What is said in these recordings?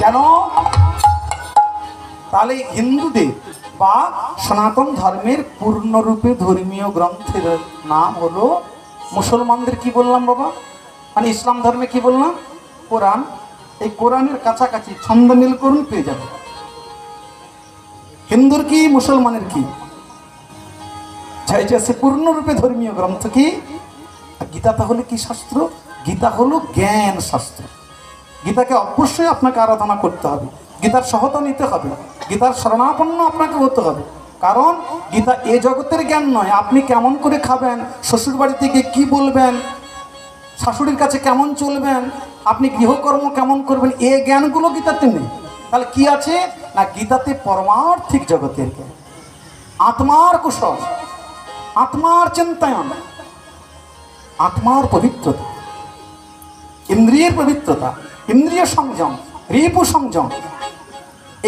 কেন? তাহলে হিন্দুদের বা সনাতন ধর্মের পূর্ণরূপে ধর্মীয় গ্রন্থের নাম হলো মুসলমানদের কি বললাম বাবা? মানে ইসলাম ধর্মে কি বললাম? কোরআন। এই কোরআনের কাছাকাছি ছন্দ মিল করুন, পেয়ে যাবে। হিন্দুর কি, মুসলমানের কি? আছে পূর্ণরূপে ধর্মীয় গ্রন্থ কি? গীতা তাহলে কি শাস্ত্র? গীতা হলো জ্ঞান শাস্ত্র। গীতাকে অবশ্যই আপনাকে আরাধনা করতে হবে। গীতার সহতা নিতে হবে। গীতার শরণাপন্ন আপনাকে হতে হবে। কারণ গীতা এ জগতের জ্ঞান নয়। আপনি কেমন করে খাবেন শ্বশুর বাড়ি থেকে কি বলবেন, শাশুড়ির কাছে কেমন চলবেন, আপনি গৃহকর্ম কেমন করবেন, এ জ্ঞানগুলো গীতাতে নেই। তাহলে কি আছে? না, গীতাতে পরমার্থিক জগতের জ্ঞান। আত্মার কুশল, আত্মার চিন্তায়ন, আত্মার পবিত্রতা, ইন্দ্রিয়ের পবিত্রতা ইন্দ্রিয় সংযম, রিপু সংযম,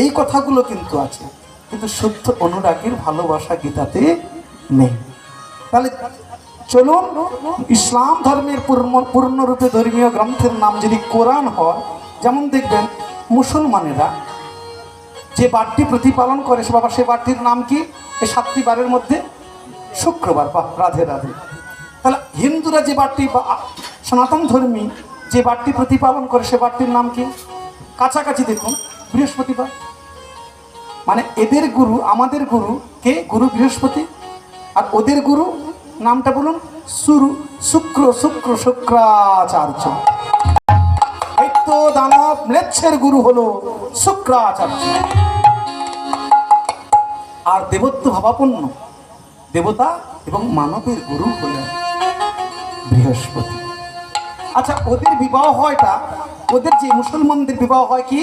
এই কথাগুলো কিন্তু আছে। কিন্তু শুদ্ধ অনুরাগের ভালোবাসা গীতাতে নেই। তাহলে চলুন, ইসলাম ধর্মের পূর্ণ, পূর্ণরূপে ধর্মীয় গ্রন্থের নাম যদি কোরআন হয়, যেমন দেখবেন মুসলমানেরা যে বারটি প্রতিপালন করে, সে বাবা, সে বারটির নাম কি? এই সাতটি বারের মধ্যে শুক্রবার বা রাধে রাধে। তাহলে হিন্দুরা যে বারটি বা সনাতন ধর্মী যে বারটি প্রতিপালন করে সে বারটির নাম কি? কাছাকাছি দেখুন, বৃহস্পতিবার। মানে এদের গুরু, আমাদের গুরু কে? গুরু বৃহস্পতি। আর ওদের গুরু, নামটা বলুন, সুরু, শুক্র শুক্র, শুক্রাচার্য। এই ম্লেচ্ছের গুরু হলো শুক্রাচার্য। আর দেবত্ব ভাবাপন্ন। দেবতা এবং মানবের গুরু হলেন বৃহস্পতি। আচ্ছা ওদের বিবাহ হয়টা, ওদের যে মুসলমানদের বিবাহ হয় কি?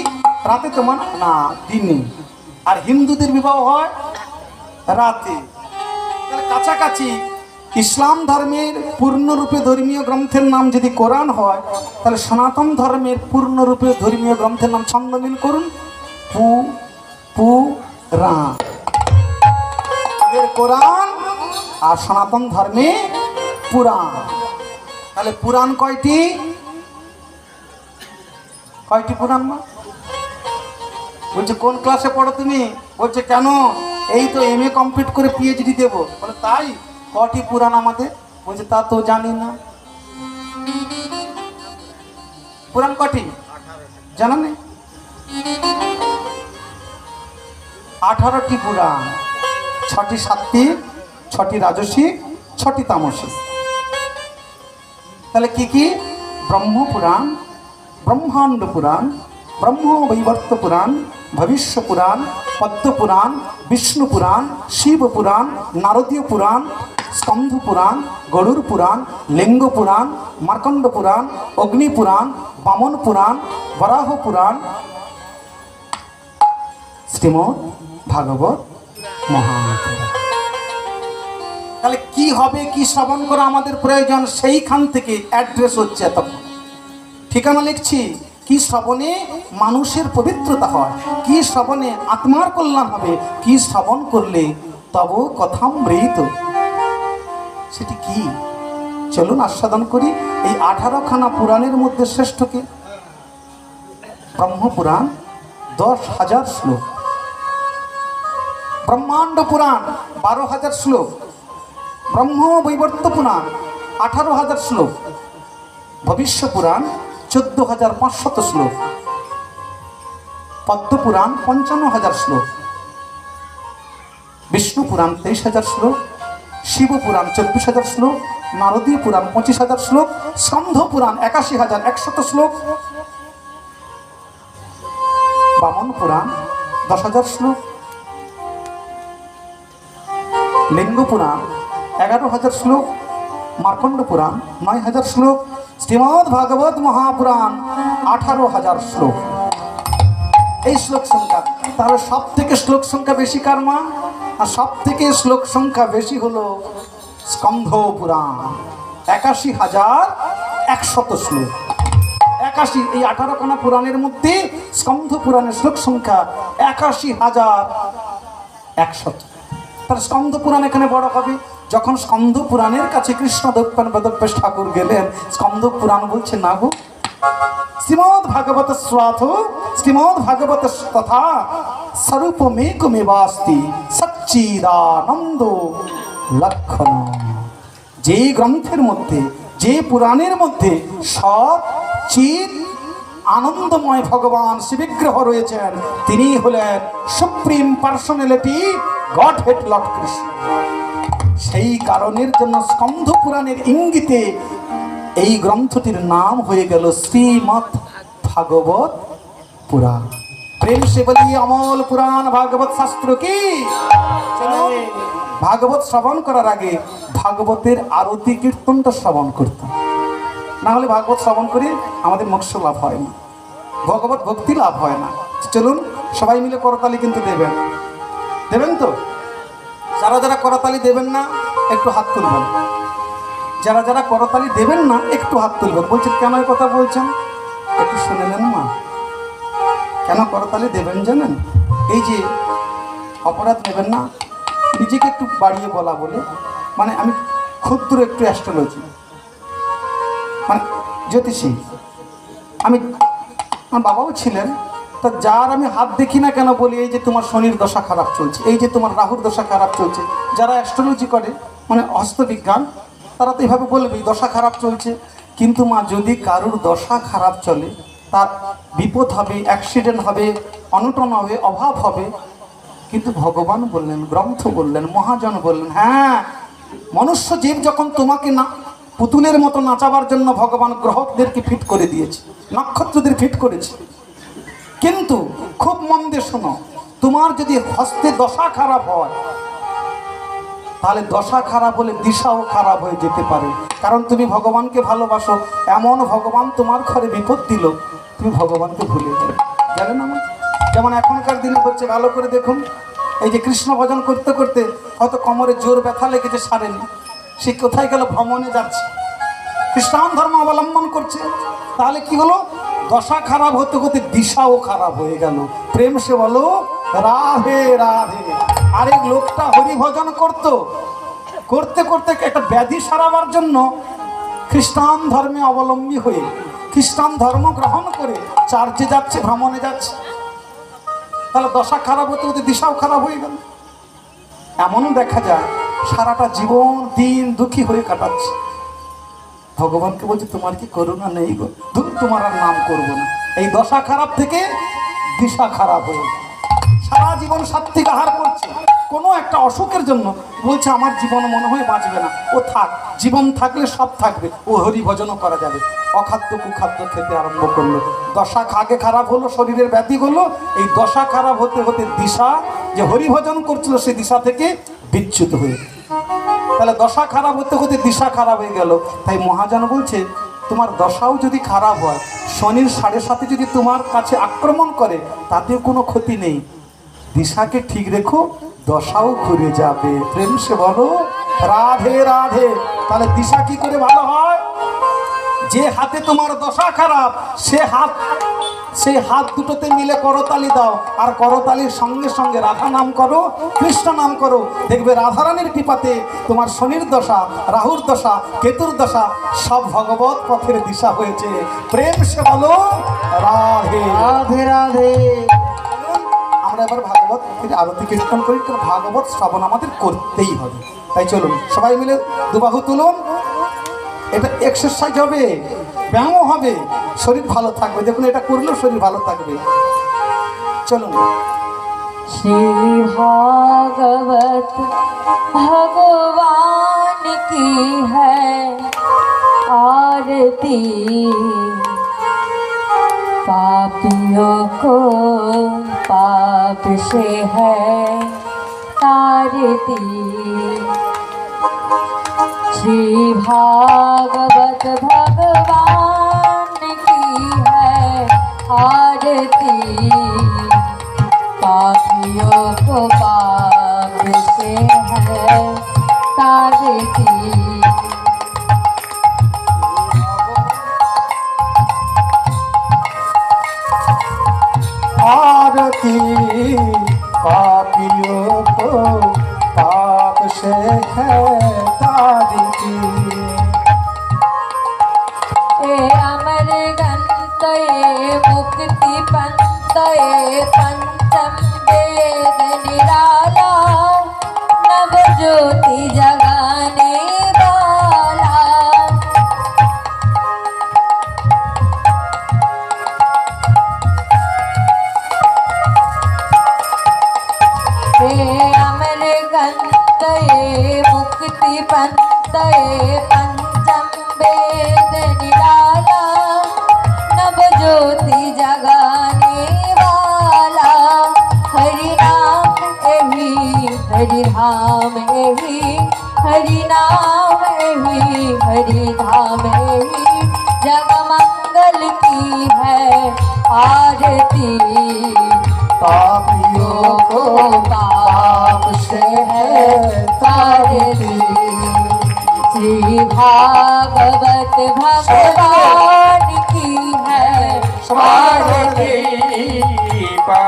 রাতে তোমার? না, দিনে। আর হিন্দুদের বিবাহ হয় রাতে। কাছাকাছি ইসলাম ধর্মের পূর্ণরূপে ধর্মীয় গ্রন্থের নাম যদি কোরআন হয়, তাহলে সনাতন ধর্মের পূর্ণরূপে ধর্মীয় গ্রন্থের নাম ছন্দমিল করুন। পু পু, রা। কোরআন আর সনাতন ধর্মে পুরাণ। তাহলে পুরাণ কয়টি? কয়টি পুরাণ মা? বলছে, কোন ক্লাসে পড়ো তুমি? বলছে, কেন? এই তো এম এ কমপ্লিট করে পিএইচডি দেবো। বলে, তাই? কটি পুরাণ আমাদের? বলছে, তা তো জানি না। পুরাণ কটি? জানা নেই আঠারোটি পুরাণ। ছটি সাত্বিক, ছটি রাজসিক, ছটি তামসিক। তাহলে কি কি? ব্রহ্ম পুরাণ ব্রহ্মাণ্ড পুরাণ ব্রহ্ম বৈবর্ত পুরাণ, ভবিষ্য পুরাণ, পদ্ম পুরাণ, বিষ্ণু পুরাণ, শিব পুরাণ, নারদীয় পুরাণ, স্কন্ধ পুরাণ, গরুর পুরাণ, লিঙ্গ পুরাণ, মার্কণ্ড পুরাণ, অগ্নি পুরাণ, বামন পুরাণ, বরাহ পুরাণ। শ্রীমৎ ভাগবত মহাপুরাণ। তাহলে কি হবে, কি শ্রবণ করা আমাদের প্রয়োজন, সেইখান থেকে অ্যাড্রেস হচ্ছে এত ঠিকানা লিখছি, কি শ্রবণে মানুষের পবিত্রতা হয়, কি শ্রবণে আত্মার কল্যাণ হবে, কি শ্রবণ করলে তব কথামৃত। সেটি কি? চলুন আস্বাদন করি, এই আঠারোখানা পুরাণের মধ্যে শ্রেষ্ঠকে। ব্রহ্মপুরাণ, দশ হাজার শ্লোক। ব্রহ্মাণ্ড পুরাণ, বারো হাজার শ্লোক। ব্রহ্ম বৈবর্ত পুরাণ আঠারো হাজার শ্লোক। ভবিষ্য পুরাণ চোদ্দ হাজার পাঁচশত শ্লোক। পদ্ম পুরাণ পঞ্চান্ন হাজার শ্লোক। বিষ্ণু পুরাণ তেইশ হাজার শ্লোক। শিব পুরাণ চব্বিশ হাজার শ্লোক। নারদীয় পুরাণ পঁচিশ হাজার শ্লোক। স্কন্ধ পুরাণ একাশি হাজার একশত শ্লোক। বামন পুরাণ দশ হাজার শ্লোক। লিঙ্গ পুরাণ এগারো হাজার শ্লোক, মার্কণ্ড পুরাণ, নয় হাজার শ্লোক শ্রীমৎ ভাগবত মহাপুরাণ, আঠারো হাজার শ্লোক। এই শ্লোক সংখ্যা, তাহলে সব থেকে শ্লোক সংখ্যা বেশি কার মা? আর সব থেকে শ্লোক সংখ্যা বেশি হলো স্কন্ধ পুরাণ। একাশি হাজার একশত শ্লোক। একাশি, এই আঠারো খানা পুরাণের মধ্যে স্কন্ধ পুরাণের শ্লোক সংখ্যা একাশি হাজার একশত। তার স্কন্ধ পুরাণ এখানে বড় হবে। যখন স্কন্ধ পুরাণের কাছে কৃষ্ণ দৈপান বেদব্যাস ঠাকুর গেলেন স্কন্ধ পুরাণ বলছে, না গো, শ্রীমদ ভাগবত স্বাথ শ্রীমদ ভাগবত তথা স্বরূপমেকমেবাস্তি সচ্চিদানন্দ লক্ষণ। যে গ্রন্থের মধ্যে, যে পুরাণের মধ্যে সৎ চিত আনন্দময় ভগবান শিবিগ্রহ রয়েছেন, তিনি হলেন supreme personality godhead lord Krishna. সেই কারণের জন্য স্কন্ধ পুরাণের ইঙ্গিতে এই গ্রন্থটির নাম হয়ে গেল শ্রীমৎ ভাগবত পুরাণ। প্রেম সে অমল পুরাণ ভাগবত শাস্ত্র কি? ভাগবত শ্রবণ করার আগে ভাগবতের আরতি কীর্তনটা শ্রবণ করতাম না হলে ভাগবত শ্রবণ করে আমাদের মোক্ষ লাভ হয় না। ভগবত ভক্তি লাভ হয় না। চলুন সবাই মিলে করতালি কিন্তু দেবেন। দেবেন তো? যারা যারা করতালি দেবেন না, একটু হাত তুলবেন। যারা যারা করতালি দেবেন না, একটু হাত তুলবেন। বলছেন, কেন কথা বলছেন? একটু শুনে নেন মা। কেন করতালি দেবেন জানেন? এই যে অপরাধ নেবেন না, নিজেকে একটু বাড়িয়ে বলা বলে। মানে আমি ক্ষুদ্র একটু অ্যাস্ট্রোলজি মানে জ্যোতিষী। আমি, আমার বাবাও ছিলেন তা যার আমি হাত দেখি না কেন বলি, এই যে তোমার শনির দশা খারাপ চলছে, এই যে তোমার রাহুর দশা খারাপ চলছে, যারা অ্যাস্ট্রোলজি করে মানে হস্তবিজ্ঞান তারা তো এইভাবে বলবে দশা খারাপ চলছে। কিন্তু মা, যদি কারুর দশা খারাপ চলে, তার বিপদ হবে অ্যাক্সিডেন্ট হবে, অনটন হবে, অভাব হবে, কিন্তু ভগবান বললেন, গ্রন্থ বললেন, মহাজন বললেন হ্যাঁ মনুষ্য জীব যখন তোমাকে না, পুতুলের মতো নাচাবার জন্য ভগবান গ্রহকদেরকে ফিট করে দিয়েছে, নক্ষত্রদের ফিট করেছে কিন্তু খুব মন দিয়ে শোনো, তোমার যদি হস্তে দশা খারাপ হয়, তাহলে দশা খারাপ হলে দিশাও খারাপ হয়ে যেতে পারে। কারণ তুমি ভগবানকে ভালোবাসো, এমন ভগবান তোমার ঘরে বিপদ দিল, তুমি ভগবানকে ভুলে যাবে। জানেন আমার যেমন এখনকার দিনে হচ্ছে, ভালো করে দেখুন, এই যে কৃষ্ণ ভজন করতে করতে হয়তো কোমরে জোর ব্যথা লেগেছে সারেনি। সে কোথায় গেল? ভ্রমণে যাচ্ছে। খ্রিস্টান ধর্ম অবলম্বন করছে। তাহলে কি হলো? দশা খারাপ হতে হতে দিশাও খারাপ হয়ে গেল। প্রেম সে বলো, রাধে রাধে। আরেক লোকটা হরি ভজন করত। করতে করতে একটা ব্যাধি সারাবার জন্য খ্রিস্টান ধর্মে অবলম্বী হয়ে খ্রিস্টান ধর্ম গ্রহণ করে চার্চে যাচ্ছে, ভ্রমণে যাচ্ছে। তাহলে দশা খারাপ হতে হতে দিশাও খারাপ হয়ে গেল। এমনও দেখা যায়, সারাটা জীবন দিন দুঃখী হয়ে কাটাচ্ছে। ভগবানকে বলছে, তোমার কি করুণা নেই গো? ধুর, তোমার আর নাম করব না। এই দশা খারাপ থেকে দিশা খারাপ হয়ে। সারা জীবন সাত্বিক আহার করছে। কোনো একটা অসুখের জন্য বলছে, আমার জীবন মনে হয় বাঁচবে না। ও থাক, জীবন থাকলে সব থাকবে। ও হরি ভজনও করা যাবে। অখাদ্য কুখাদ্য খেতে আরম্ভ করল। দশা খাগে খারাপ হলো, শরীরের ব্যাধি হলো। এই দশা খারাপ হতে হতে দিশা যে হরি ভজন করছিল সেই দিশা থেকে বিচ্যুত হয়ে। তাহলে দশা খারাপ হতে হতে দিশা খারাপ হয়ে গেল। তাই মহাজন বলছে, তোমার দশাও যদি খারাপ হয়, শনির সাড়ে সাথে যদি তোমার কাছে আক্রমণ করে, তাতেও কোনো ক্ষতি নেই। দিশাকে ঠিক রেখো, দশাও ঘুরে যাবে। প্রেম সে বলো, রাধে রাধে। তাহলে দিশা কি করে ভালো হয়? যে হাতে তোমার দশা খারাপ, সে হাত সেই হাত দুটোতে মিলে করতালি দাও আর করতালির সঙ্গে সঙ্গে রাধা নাম করো কৃষ্ণ নাম করো। দেখবে রাধারানীর কৃপাতে তোমার শনির দশা রাহুর দশা কেতুর দশা সব ভগবত পথের দিশা হয়েছে। প্রেম সে বলো রাধে। রাধে রাধে। আমরা এবার ভাগবত আরতি কীর্তন করি কারণ ভাগবত শ্রবণ আমাদের করতেই হবে। তাই চলুন সবাই মিলে দুবাহু তুলুন। এটা এক্সারসাইজ হবে। ব্যায়ামও হবে শরীর ভালো থাকবে দেখুন এটা করলেও শরীর ভালো থাকবে চলুন श्री भागवत भगवान की है आरती पापियों को पाप से है तारती श्री भागवत भगवान की है आरती पापियों को पाप से है तारती आरती ज्योति जगाने वाला हरि नाम ही हरि धाम ही हरि नाम ही हरि धाम जग मंगल की है आरती पापियों को पाप से है तारती श्री भागवत भगवानी पार्वती पा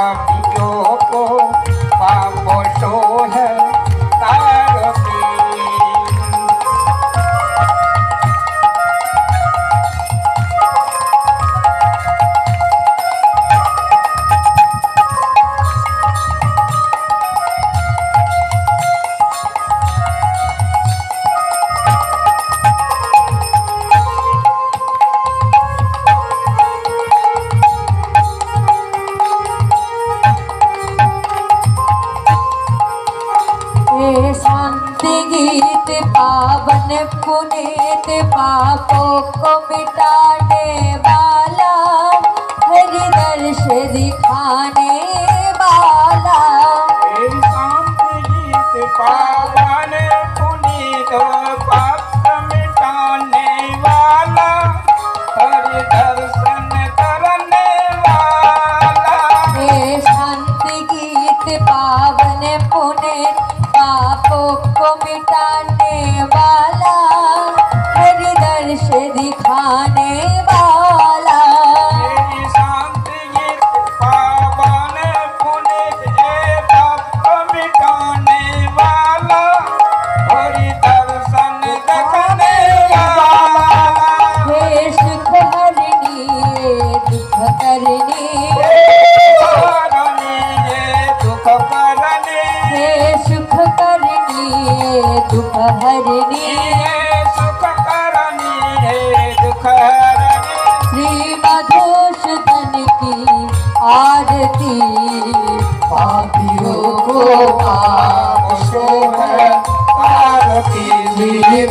গো মিটান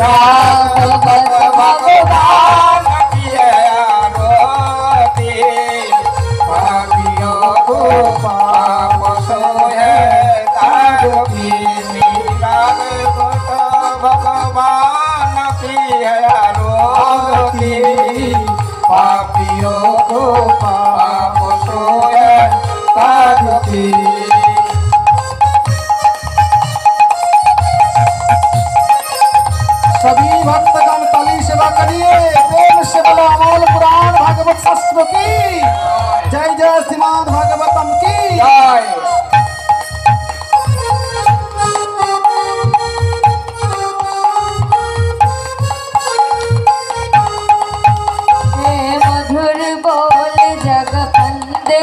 Baba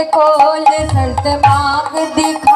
कोल संत बाग दिख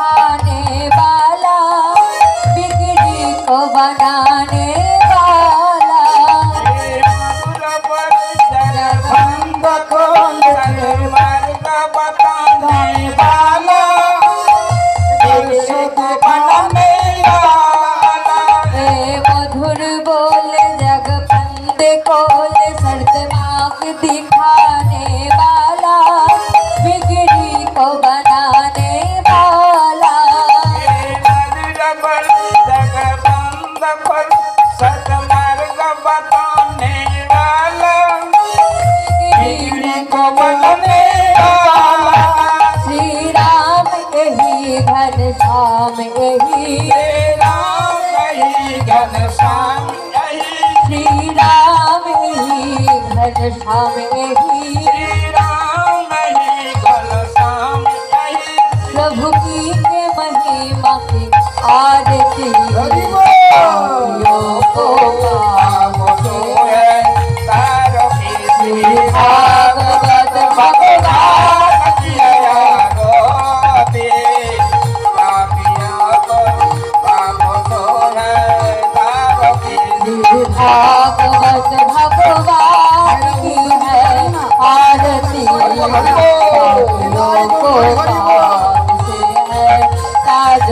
राम घन श्याम श्री राम घन श्याम राम घन श्याम प्रभु की महिमा आदि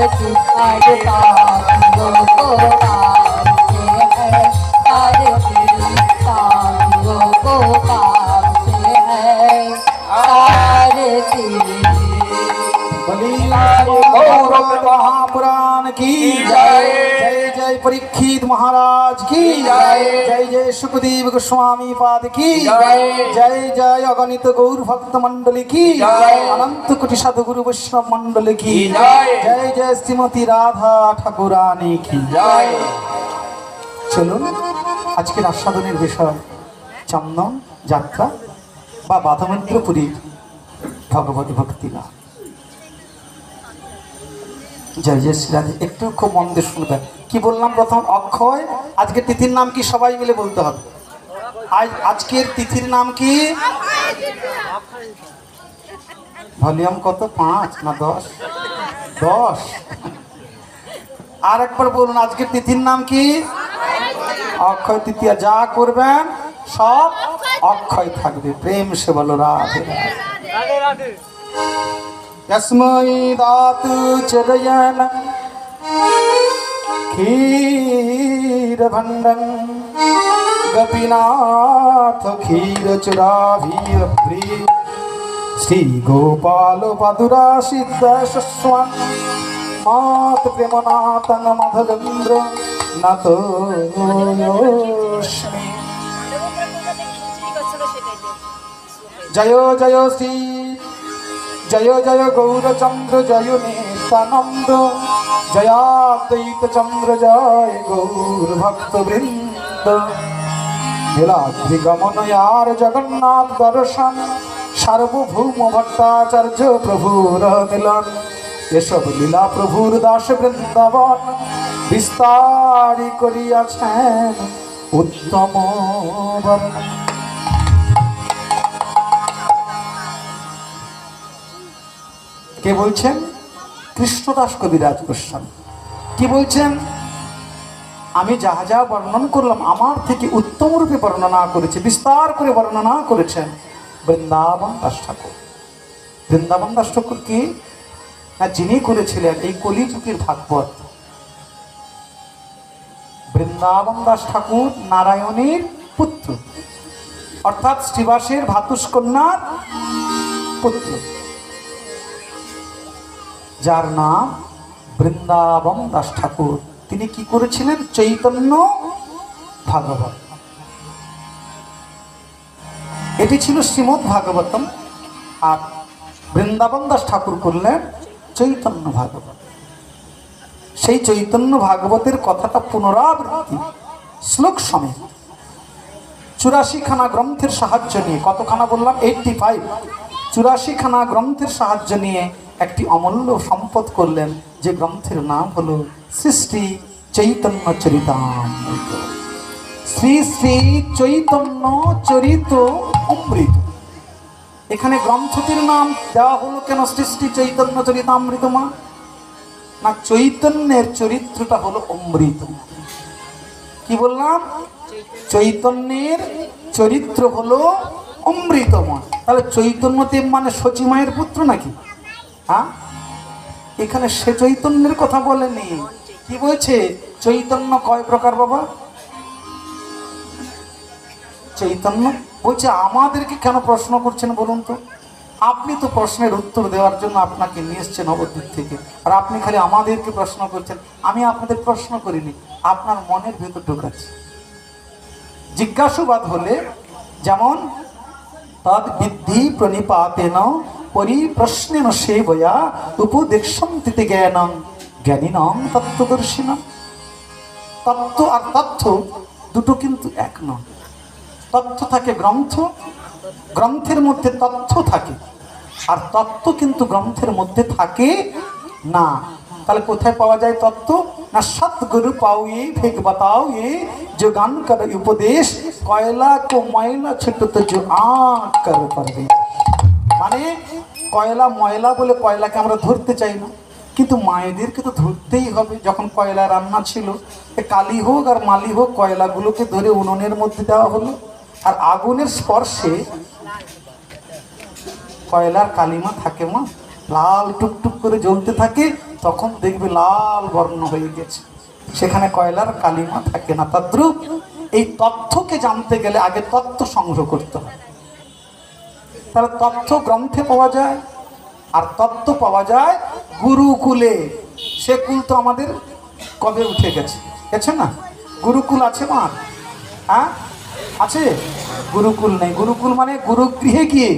की সুখদেব গোস্বামী পাদ কি? জয়। জয় অগণিত গৌর ভক্ত মন্ডলী কি অনন্ত কোটি সাধু গুরু বৈষ্ণব মন্ডলী কি? জয়। জয় শ্রীমতী রাধা ঠাকুরানী কি? চলুন আজকের আস্বাদনের বিষয় চন্দন যাত্রা বা বাধামন্ত্রপুরীর ভগবত ভক্তিলা। জয় জয় শ্রীরাধে। একটু খুব মন দিয়ে শুনবেন। কি বললাম প্রথম? অক্ষয়, আজকের তিথির নাম কি? সবাই মিলে বলতে হবে। আজ আজকের তিথির নাম কি? ভলিউম কত? পাঁচ না দশ? দশ। আর একবার বলুন, আজকের তিথির নাম কি? অক্ষয় তৃতীয়া। যা করবেন, সব অক্ষয় থাকবে। প্রেম সে বলো, রাধে রাধে। यस्मै दातु चरयन क्षीरभण्डं गपिनाथ क्षीरचुराभिप्री श्रीगोपालपादुरा सिद्धस्वान् मात प्रेमनाथं मधवेन्द्र नतोऽस्मि জয় জয় জয় গৌরচন্দ্র জয় নিত্যানন্দ জয়াদ্বৈত চন্দ্র জয় গৌর ভক্ত বৃন্দ লীলাদ্রি গমনয়ার জগন্নাথ দর্শন সার্বভৌম ভট্টাচার্য প্রভুর মিলন এসব লীলা প্রভুর দাস বৃন্দাবন বিস্তারি করিয়াছেন উত্তম বর্ণন কে বলছেন? কৃষ্ণদাস কবিরাজ গোস্বামী। কি বলছেন? আমি যাহা যা বর্ণন করলাম, আমার থেকে উত্তম রূপে বর্ণনা করেছে, বিস্তার করে বর্ণনা করেছেন বৃন্দাবন দাস ঠাকুর। বৃন্দাবন দাস ঠাকুর কি? না, যিনি করেছিলেন এই কলিযুগের ভাগবত। বৃন্দাবন দাস ঠাকুর নারায়ণের পুত্র। অর্থাৎ শ্রীবাসের ভাতুষ্কন্যার পুত্র। যার নাম বৃন্দাবন দাস ঠাকুর। তিনি কি করেছিলেন? চৈতন্য ভাগবত। এটি ছিল শ্রীমৎ ভাগবতম। আর বৃন্দাবন দাস ঠাকুর করলেন চৈতন্য ভাগবত। সেই চৈতন্য ভাগবতের কথাটা পুনরাবৃত্তি, শ্লোক সমেত। চুরাশি খানা গ্রন্থের সাহায্য নিয়ে, কতখানা বললাম? এইটটি ফাইভ চুরাশি খানা গ্রন্থের সাহায্য নিয়ে একটি অমূল্য সম্পদ করলেন যে গ্রন্থের নাম হলো সৃষ্টি চৈতন্য চরিতামৃত শ্রী শ্রী চৈতন্য চরিত অমৃত। এখানে গ্রন্থটির নাম দেওয়া হলো কেন সৃষ্টি চৈতন্য চরিতামৃত মা? না, চৈতন্যের চরিত্রটা হলো অমৃত। কি বললাম? চৈতন্যের চরিত্র হলো অমৃতময় তাহলে চৈতন্যদেব মানে সচিমায়ের পুত্র নাকি? হ্যাঁ? এখানে সে চৈতন্যের কথা বলেনি। কি বলছে? চৈতন্য কয় প্রকার বাবা? চৈতন্য? বলছে, আমাদেরকে কেন প্রশ্ন করছেন বলুন তো? আপনি তো প্রশ্নের উত্তর দেওয়ার জন্য আপনাকে নিয়ে এসছেন নবদ্বীপ থেকে। আর আপনি খালি আমাদেরকে প্রশ্ন করছেন। আমি আপনাদের প্রশ্ন করিনি। আপনার মনের ভেতর ঢুকাচ্ছি। জিজ্ঞাসুবাদ হলে যেমন, তদ বিদ্ধি প্রণিপাতেন। পরিপ্রশ্নেন সেবয়া উপদেশন্তিতে জ্ঞানং, জ্ঞানীনং তত্ত্বদর্শিনা। তত্ত্ব আর তথ্য দুটো কিন্তু এক নয়। তথ্য থাকে গ্রন্থ, গ্রন্থের মধ্যে তথ্য থাকে। আর তত্ত্ব কিন্তু গ্রন্থের মধ্যে থাকে না। তাহলে কোথায় পাওয়া যায় তত্ত্ব? না সৎগুরু পাও এ ভেগ বাতাও এ যে গান করে উপদেশ, কয়লা কো ময়লা ছোট তো যে আঁক করে পারবে। মানে কয়লা ময়লা বলে কয়লাকে আমরা ধরতে চাই না। কিন্তু মায়েদেরকে তো ধরতেই হবে। যখন কয়লা রান্না ছিল কালি হোক আর মালি হোক, কয়লাগুলোকে ধরে উনুনের মধ্যে দেওয়া হলো। আর আগুনের স্পর্শে কয়লার কালিমা থাকে মা, লাল টুকটুক করে জ্বলতে থাকে, তখন দেখবে লাল বর্ণ হয়ে গেছে। সেখানে কয়লার কালিমা থাকে না। তদ্রুপ, এই তথ্যকে জানতে গেলে আগে তথ্য সংগ্রহ করতে হয় তাহলে তথ্য গ্রন্থে পাওয়া যায়। আর তত্ত্ব পাওয়া যায় গুরুকুলে। সে কুল তো আমাদের কবে উঠে গেছে? গেছে না? গুরুকুল আছে মা? হ্যাঁ? আছে? গুরুকুল নেই। গুরুকুল মানে গুরুগৃহে গিয়ে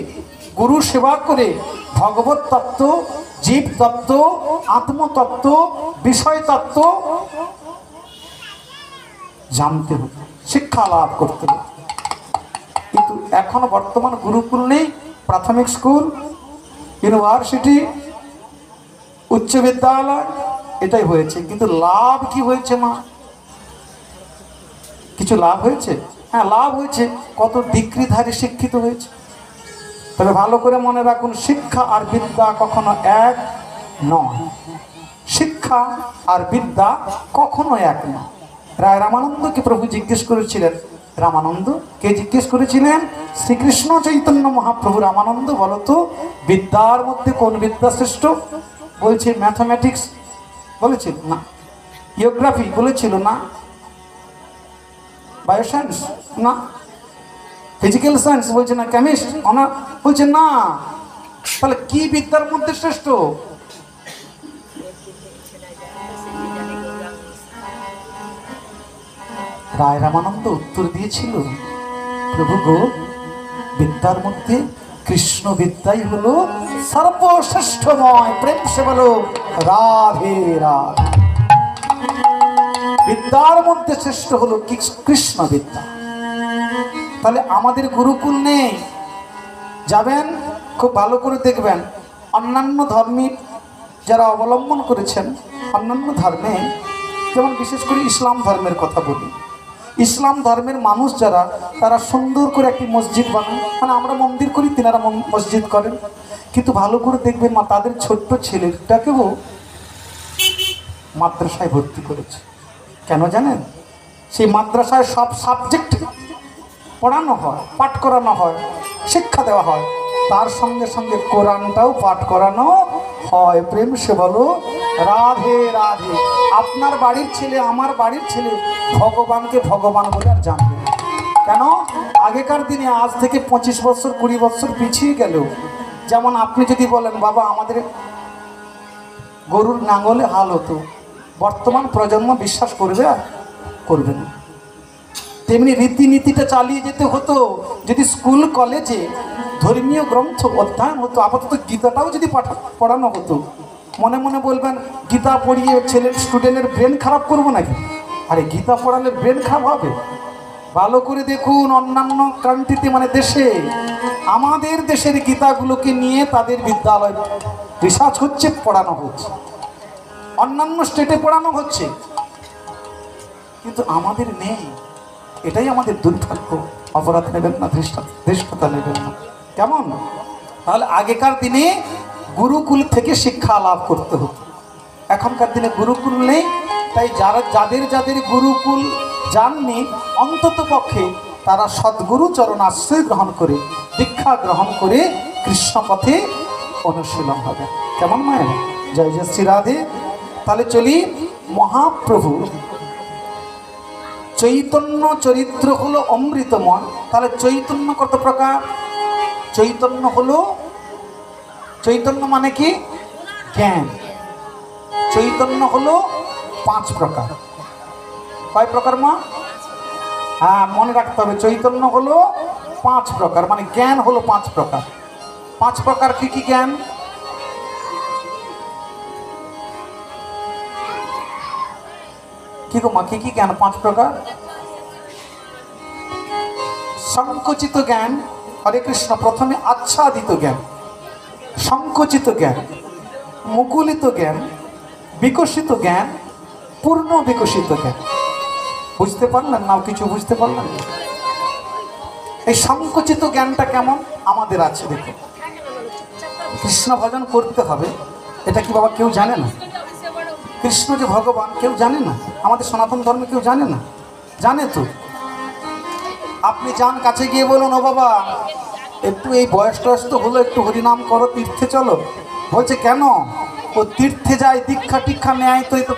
গুরু সেবা করে ভগবত তত্ত্ব, জীব তত্ত্ব, আত্মতত্ত্ব, বিষয় তত্ত্ব জানতে হতো শিক্ষা লাভ করতে হতো কিন্তু এখন বর্তমান গুরুকুল নেই। প্রাথমিক স্কুল, ইউনিভার্সিটি, উচ্চ বিদ্যালয়, এটাই হয়েছে। কিন্তু লাভ কি হয়েছে, মা? কিছু লাভ হয়েছে? হ্যাঁ লাভ হয়েছে। কত ডিগ্রিধারী শিক্ষিত হয়েছে। তবে ভালো করে মনে রাখুন, শিক্ষা আর বিদ্যা কখনো এক নয়। শিক্ষা আর বিদ্যা কখনো এক নয়। রায় রামানন্দকে প্রভু জিজ্ঞেস করেছিলেন? রামানন্দ। কে জিজ্ঞেস করেছিলেন, শ্রীকৃষ্ণ চৈতন্য মহাপ্রভু রামানন্দ বলতো বিদ্যার মধ্যে কোন বিদ্যা শ্রেষ্ঠ? বলছে, ম্যাথামেটিক্স। বলেছিল না। জিওগ্রাফি? বলেছিল, না। বায়োসায়েন্স? না। Physical science? বলছে, না। কেমিস্ট? অনা বলছে, না। তাহলে কি বিদ্যার মধ্যে শ্রেষ্ঠ? রায় রামানন্দ উত্তর দিয়েছিল, প্রভু গো, বিদ্যার মধ্যে কৃষ্ণ বিদ্যাই হলো সর্বশ্রেষ্ঠময় প্রেম সে বলো রাধে রাধে। বিদ্যার মধ্যে শ্রেষ্ঠ হলো কৃষ- কৃষ্ণ বিদ্যা? তাহলে আমাদের গুরুকুল নেই। যাবেন, খুব ভালো করে দেখবেন। অন্যান্য ধর্মী যারা অবলম্বন করেছেন, অন্যান্য ধর্মে, যেমন বিশেষ করে ইসলাম ধর্মের কথা বলি ইসলাম ধর্মের মানুষ যারা, তারা সুন্দর করে একটি মসজিদ বানায়। মানে আমরা মন্দির করি, তেনারা মসজিদ করেন। কিন্তু ভালো করে দেখবেন মা, তাদের ছোট্ট ছেলেটাকেও মাদ্রাসায় ভর্তি করেছে। কেন জানেন? সেই মাদ্রাসায় সব সাবজেক্ট পড়ানো হয়, পাঠ করানো হয়, শিক্ষা দেওয়া হয়। তার সঙ্গে সঙ্গে কোরআনটাও পাঠ করানো হয়। প্রেম সে বলো, রাধে রাধে। আপনার বাড়ির ছেলে, আমার বাড়ির ছেলে ভগবানকে ভগবান বলে আর জানবে। কেন? আগেকার দিনে আজ থেকে পঁচিশ বছর, কুড়ি বছর পিছিয়ে গেল। যেমন আপনি যদি বলেন, বাবা, আমাদের গরুর নাঙলে হাল হতো। বর্তমান প্রজন্ম বিশ্বাস করবে আর করবে না। তেমনি রীতিনীতিটা চালিয়ে যেতে হতো। যদি স্কুল, কলেজে ধর্মীয় গ্রন্থ অধ্যয়ন হতো, আপাতত গীতাটাও যদি পাঠা পড়ানো হতো মনে মনে বলবেন, গীতা পড়িয়ে ছেলের স্টুডেন্টের ব্রেন খারাপ করব নাকি? আরে, গীতা পড়ালে ব্রেন খারাপ হবে? ভালো করে দেখুন, অন্যান্য কান্ট্রিতে মানে দেশে, আমাদের দেশের গীতাগুলোকে নিয়ে তাদের বিদ্যালয় রিসার্চ হচ্ছে, পড়ানো হচ্ছে। অন্যান্য স্টেটে পড়ানো হচ্ছে। কিন্তু আমাদের নেই। এটাই আমাদের দুর্ভাগ্য। অপরাধ নেবেন না, ধৃষ্ট- ধৃষ্টতা নেবেন না। কেমন? তাহলে আগেকার দিনে গুরুকুল থেকে শিক্ষা লাভ করতে হতো। এখনকার দিনে গুরুকুল নেই, তাই যারা, যাদের যাদের গুরুকুল যাননি, অন্তত পক্ষে তারা সদ্গুরু চরণ আশ্রয় গ্রহণ করে, দীক্ষা গ্রহণ করে কৃষ্ণ পথে অনুশীলন হবে। কেমন মায়ের? জয় জয় শ্রী রাধে। তাহলে চলি মহাপ্রভু। চৈতন্য চরিত্র হলো অমৃতময়। তাহলে চৈতন্য কত প্রকার? চৈতন্য হলো চৈতন্য মানে কি? জ্ঞান। চৈতন্য হলো পাঁচ প্রকার। কয় প্রকার মা? হ্যাঁ মনে রাখতে হবে, চৈতন্য হলো পাঁচ প্রকার মানে জ্ঞান হলো পাঁচ প্রকার। পাঁচ প্রকার কি কি জ্ঞান? কি গো মা, কি কি জ্ঞান? পাঁচ প্রকার? সংকুচিত জ্ঞান, হরে কৃষ্ণ, প্রথমে আচ্ছাদিত জ্ঞান। সংকুচিত জ্ঞান, মুকুলিত জ্ঞান, বিকশিত জ্ঞান, পূর্ণ বিকশিত জ্ঞান। বুঝতে পারলেন না, কিছু বুঝতে পারলেন? এই সংকুচিত জ্ঞানটা কেমন? আমাদের আছে, দেখুন। কৃষ্ণ ভজন করতে হবে, এটা কি বাবা কেউ জানে না? কৃষ্ণ যে ভগবান, কেউ জানে না? আমাদের সনাতন ধর্মে কেউ জানে না? জানে তো? আপনি যান কাছে গিয়ে বলুন, ও বাবা একটু এই বয়স টয়স তো হলো একটু হরিনাম করো, তীর্থে চলো। বলছে, কেন? ও, তীর্থে যায় দীক্ষা টিক্ষা নেয় তো এই তো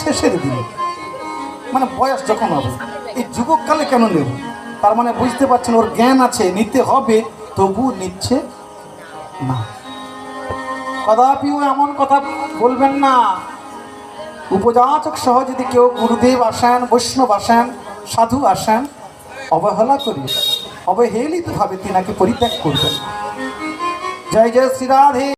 শেষের দিনে। মানে বয়স যখন হবে, এই যুবককালে কেন নেব? তার মানে বুঝতে পারছেন, ওর জ্ঞান আছে, নিতে হবে, তবু নিচ্ছে না। কদাপিও এমন কথা বলবেন না। উপযাচক সহ যদি কেউ গুরুদেব আসেন, বৈষ্ণব আসেন, সাধু আসেন, অবহেলা করিয়ে অবহেলিতভাবে তিনাকে পরিত্যাগ করবেন। জয় জয় শ্রী রাধে।